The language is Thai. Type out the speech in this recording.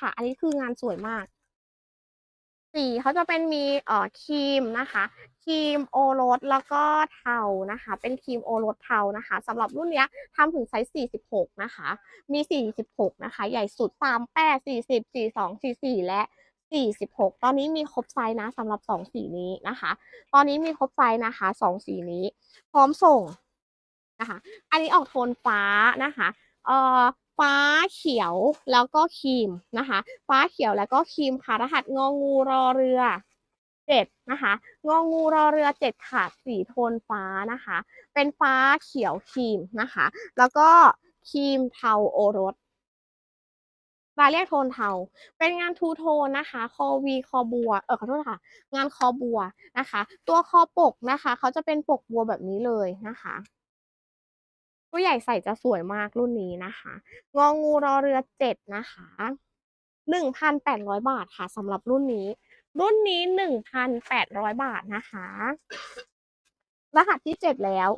ค่ะ อันนี้คืองานสวยมาก สีเขาจะเป็นมีเอ่อครีมนะคะครีมโอรสแล้วก็เทานะคะ เป็นครีมโอรสเทานะคะสำหรับรุ่นเนี้ยทำถึงไซส์46 นะคะ มี 46 นะคะ ใหญ่สุด38 40 42 44 และ 46 ตอนนี้มีครบไซส์นะสำหรับ 2 สีนี้นะคะ ตอนนี้มีครบไซส์นะคะ 2 สีนี้ พร้อมส่งนะคะ อันนี้ออกโทนฟ้านะคะ เอ่อ ฟ้าเขียวแล้วก็ครีมนะคะ ฟ้าเขียวแล้วก็ครีมค่ะรหัสงองูรอเรือเจ็ดนะคะงองูรอเรือเจ็ดค่ะสีโทนฟ้านะคะ เป็นฟ้าเขียวครีมนะคะ แล้วก็ครีมเทาโอรสรายเรียกโทนเทา เป็นงานทูโทนนะคะ คอวีคอบัว เออขอโทษค่ะ งานคอบัวนะคะ ตัวคอปกนะคะ เขาจะเป็นปกบัวแบบนี้เลยนะคะ ผู้ใหญ่ใส่จะสวยมากรุ่นนี้นะคะ งองูรอเรือเจ็ดนะคะหนึ่งพันแปดร้อยบาทค่ะสำหรับรุ่นนี้ รุ่นนี้หนึ่งพันแปดร้อยบาทนะคะ รหัสที่เจ็ดแล้ว